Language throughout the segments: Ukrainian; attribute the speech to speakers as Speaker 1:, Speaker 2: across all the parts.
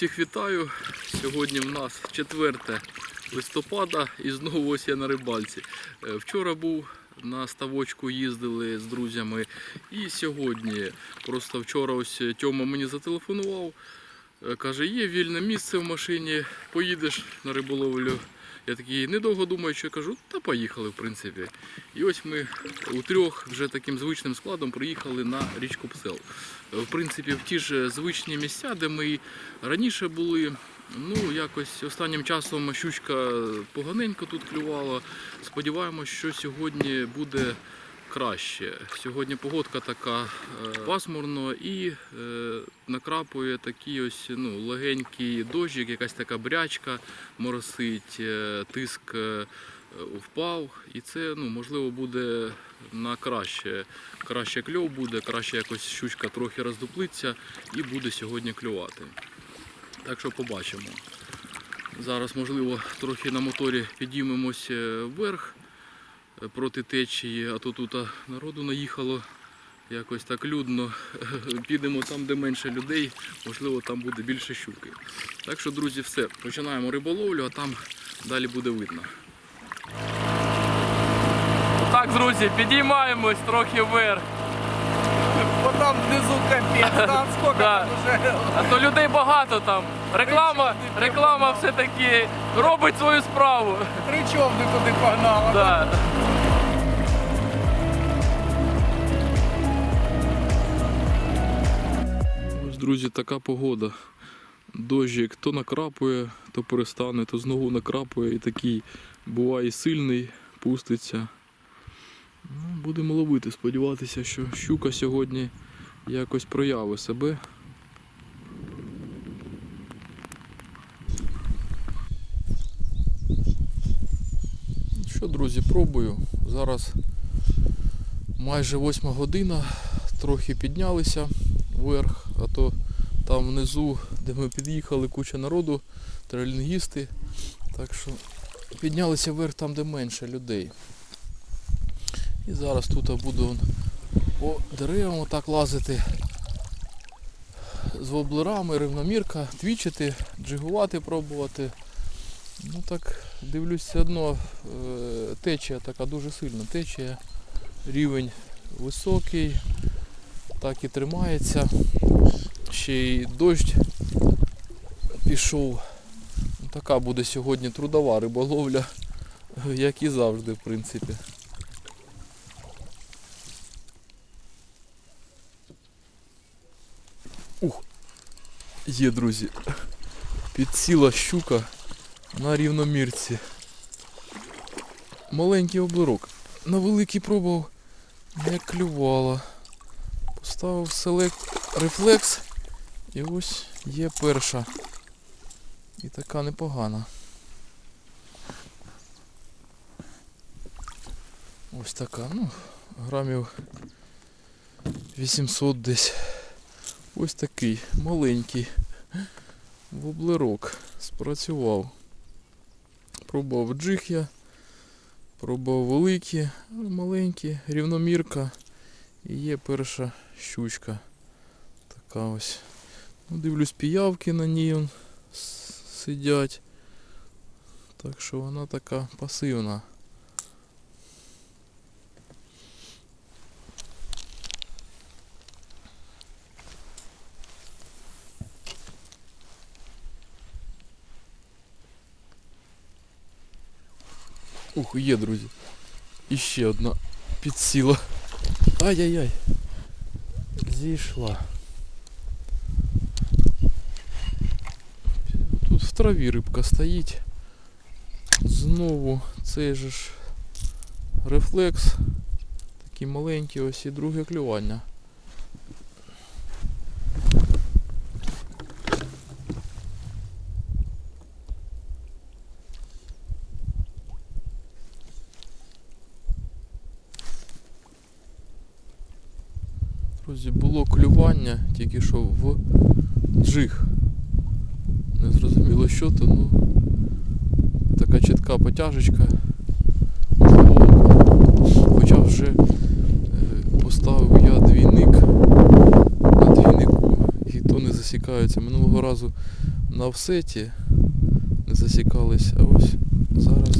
Speaker 1: всіх вітаю. Сьогодні в нас 4 листопада і знову ось я на рибальці. Е, Вчора був на ставочку, їздили з друзями. І сьогодні, просто вчора ось Тьома мені зателефонував. е, Каже, є вільне місце в машині, поїдеш на риболовлю. Я такий недовго думаю, що я кажу, та поїхали, в принципі. І ось ми у трьох вже таким звичним складом приїхали на річку Псел. В принципі, в ті ж звичні місця, де ми раніше були. Ну, якось останнім часом щучка поганенько тут клювала. Сподіваємось, що сьогодні буде краще. Сьогодні погодка така е, пасмурно і е, накрапує такий ось ну, легенький дощик, якась така брячка моросить, е, тиск впав, і це ну, можливо буде на краще. Краще кльов буде, краще якось щучка трохи роздуплиться і буде сьогодні клювати. Так що побачимо. Зараз, можливо, трохи на моторі підіймемось вверх проти течії, а то тут народу наїхало якось так людно. Підемо там, де менше людей, можливо, там буде більше щуки. Так що, друзі, все, починаємо риболовлю, а там далі буде видно. Так, друзі, підіймаємось трохи вверх.
Speaker 2: Вот там внизу капец, там сколько там уже.
Speaker 1: А то людей багато там. Реклама, реклама все-таки робить свою справу.
Speaker 2: Причем ты туди погнала?
Speaker 1: Да. Друзі, така погода. Дощик то накрапує, то перестане, то знову накрапує і такий буває сильний, пуститься. Ну, будемо ловити, сподіватися, що щука сьогодні якось проявить себе. Що, друзі, пробую. Зараз майже 8 година, трохи піднялися вверх, а то там внизу, де ми під'їхали, куча народу, трелінгісти. Так що піднялися вверх там, де менше людей. І зараз тут буду по деревам отак лазити з воблерами, рівномірка, твічити, джигувати, пробувати. Ну так, дивлюсь, одно е, течія така дуже сильна. Течія, рівень високий, так і тримається. Ще й дощ пішов. Ну, Така буде сьогодні трудова риболовля, як і завжди, в принципі. Ух! Є, друзі. Підсіла щука на рівномірці. Маленький облирок. На великий пробував не клювала. Поставив селект рефлекс і ось є перша. І така непогана. Ось така, ну, грамів 800 десь. Ось такий маленький воблерок. Спрацював. Пробував джиг я, пробував великі, маленькі, рівномірка. І є перша щучка. Така ось. Ну, дивлюсь, піявки на ній он с- сидять. Так що вона така пасивна. Ух, є, друзі. І ще одна підсіла. Ай-яй-яй. Зійшла. Тут в траві рибка стоїть. Знову цей же ж рефлекс. Такий маленький ось і друге клювання. Друзі, було клювання тільки що в джиг. Не зрозуміло що то, ну така чітка потяжечка. Хоча вже е, поставив я двійник на двійнику і то не засікаються. Минулого разу на офсеті, не засікались, а ось зараз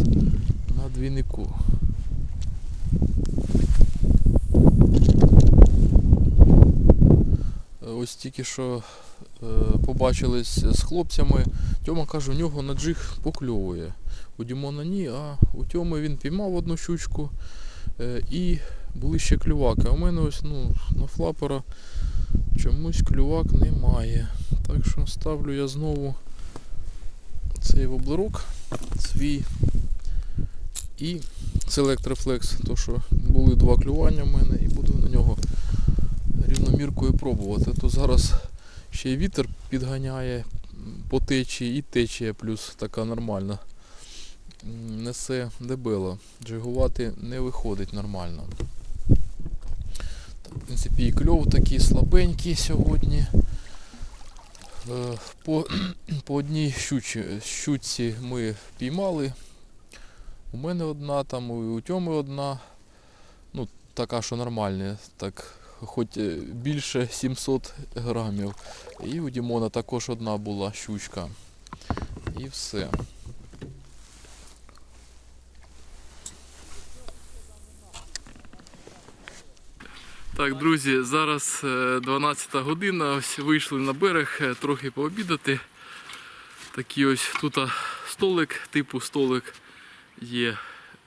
Speaker 1: на двійнику. Е, Ось тільки що е, побачились з хлопцями. Тьома каже, у нього на джиг покльовує. У Дімона ні, а у Тьоми він піймав одну щучку е, і були ще клюваки. А у мене ось ну, на флапера чомусь клювак немає. Так що ставлю я знову цей воблерок свій і Select Reflex, то що були два клювання в мене і буду рівноміркою пробувати. То зараз ще й вітер підганяє по течії і течія плюс така нормальна. Несе дебело. Джигувати не виходить нормально. В принципі, і кльов такий слабенький сьогодні. Е, По, по одній щучі, щуці ми піймали. У мене одна, там і у Тьоми одна. Ну, така, що нормальна, так, хоч е, більше 700 грамів. І у Дімона також одна була щучка. І все. Так, друзі, зараз е, 12 година. Ось вийшли на берег е, трохи пообідати. Такий ось тут столик, типу столик є.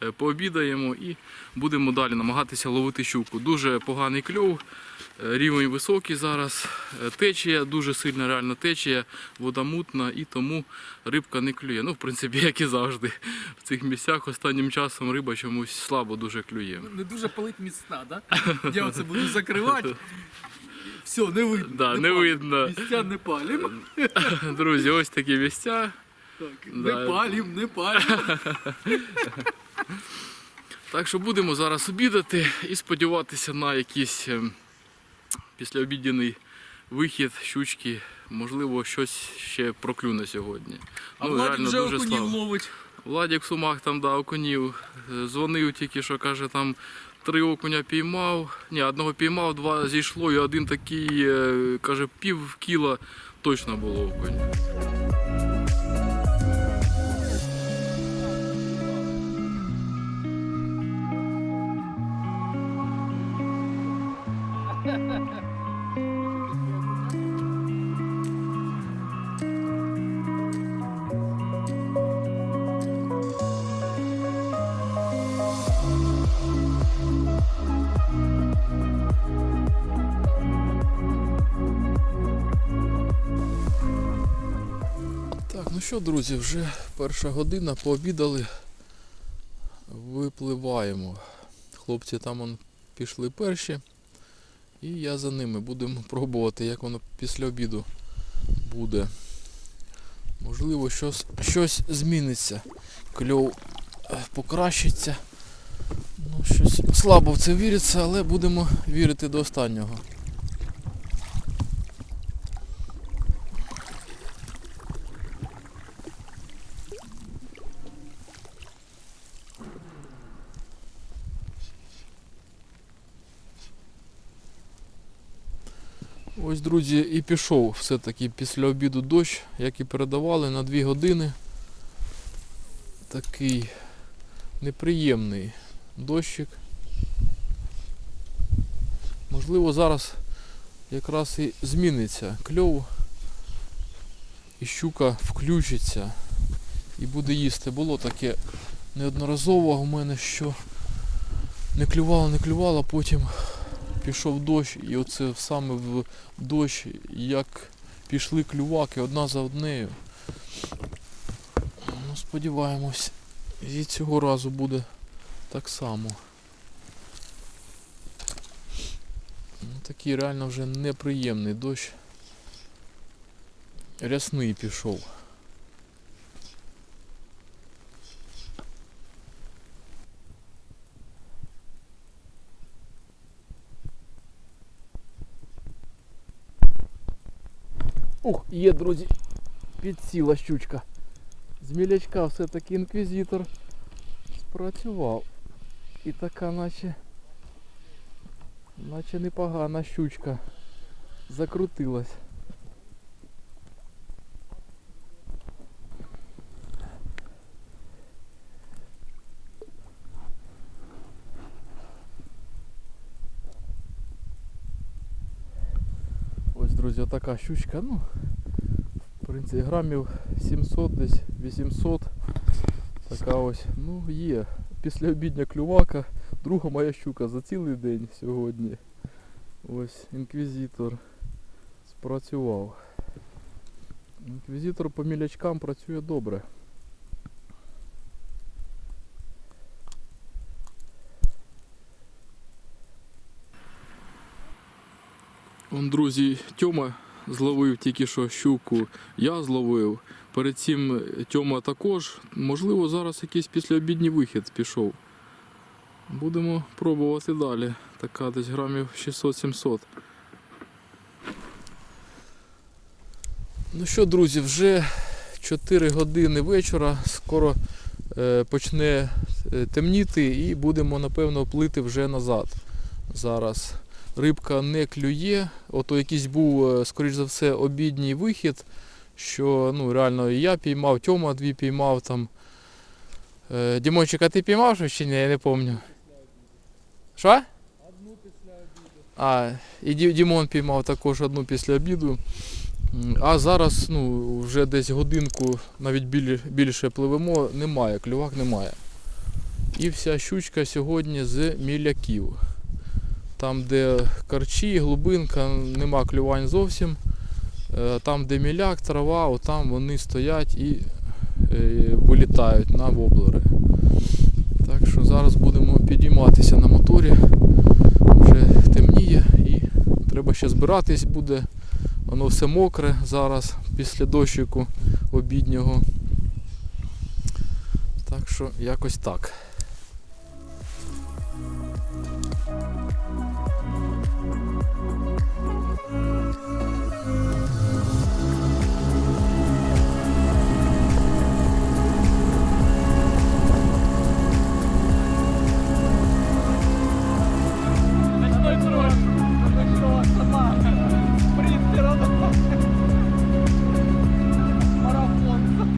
Speaker 1: Е, Пообідаємо і будемо далі намагатися ловити щуку. Дуже поганий кльов, е, рівень високий зараз, е, течія, дуже сильна реально течія, вода мутна і тому рибка не клює. Ну, в принципі, як і завжди. В цих місцях останнім часом риба чомусь слабо дуже клює.
Speaker 2: Не дуже палить міцна, да? Я оце буду закривати. Все, не видно.
Speaker 1: Да, не видно.
Speaker 2: Місця не палім.
Speaker 1: Друзі, ось такі місця.
Speaker 2: Так,
Speaker 1: Да.
Speaker 2: Не палім, не палім.
Speaker 1: Так що будемо зараз обідати і сподіватися на якийсь ем, післяобідній вихід, щучки, можливо, щось ще проклюне сьогодні.
Speaker 2: А
Speaker 1: Ну,
Speaker 2: Владик вже
Speaker 1: дуже
Speaker 2: окунів
Speaker 1: слабо.
Speaker 2: ловить.
Speaker 1: Владик в сумах там да, окунів. Е, Дзвонив тільки що каже, там три окуня піймав. Ні, одного піймав, два зійшло, і один такий, е, каже, пів кіла точно було окунь. Що, друзі, вже перша година, пообідали, випливаємо. Хлопці там он пішли перші. І я за ними будемо пробувати, як воно після обіду буде. Можливо, щось, щось зміниться. Кльов е, покращиться. Ну, щось слабо в це віриться, але будемо вірити до останнього. Ось, друзі, і пішов все-таки після обіду дощ, як і передавали, на 2 години. Такий неприємний дощик. Можливо, зараз якраз і зміниться кльов. І щука включиться і буде їсти. Було таке неодноразово у мене, що не клювало, не клювало, потім пішов дощ, і оце саме в дощ, як пішли клюваки одна за однею. Ну, сподіваємось, і цього разу буде так само. Ну, такий реально вже неприємний дощ. Рясний пішов. Ух, є, друзі, підсіла щучка. З мілячка все-таки інквізитор спрацював. І така наче наче непогана щучка закрутилась. Друзі, отака щучка, ну, в принципі, грамів 700 десь 800. Така ось, ну є. Після обідня клювака, друга моя щука за цілий день сьогодні. Ось інквізитор спрацював. Інквізитор по мілячкам працює добре. Он, друзі, Тьома зловив тільки що щуку, я зловив. Перед цим Тьома також. Можливо, зараз якийсь післяобідній вихід пішов. Будемо пробувати далі. Така десь грамів 600-700. Ну що, друзі, вже 4 години вечора. Скоро е, почне е, темніти і будемо, напевно, плити вже назад. Зараз рибка не клює. Ото якийсь був, е, скоріш за все, обідній вихід, що ну, реально і я піймав, Тьома дві піймав там. Е, Дімончик, а ти піймав щось чи ні? Я не пам'ятаю. Що?
Speaker 2: Одну після обіду.
Speaker 1: А, і Дімон піймав також одну після обіду. А зараз ну, вже десь годинку, навіть більше пливемо, немає, клювак немає. І вся щучка сьогодні з міляків. Там, де карчі, глибинка, нема клювань зовсім. Е, Там, де міляк, трава, отам вони стоять і е, вилітають на воблери. Так що зараз будемо підійматися на моторі вже темніє і треба ще збиратись буде. Воно все мокре зараз після дощику обіднього. Так що якось так.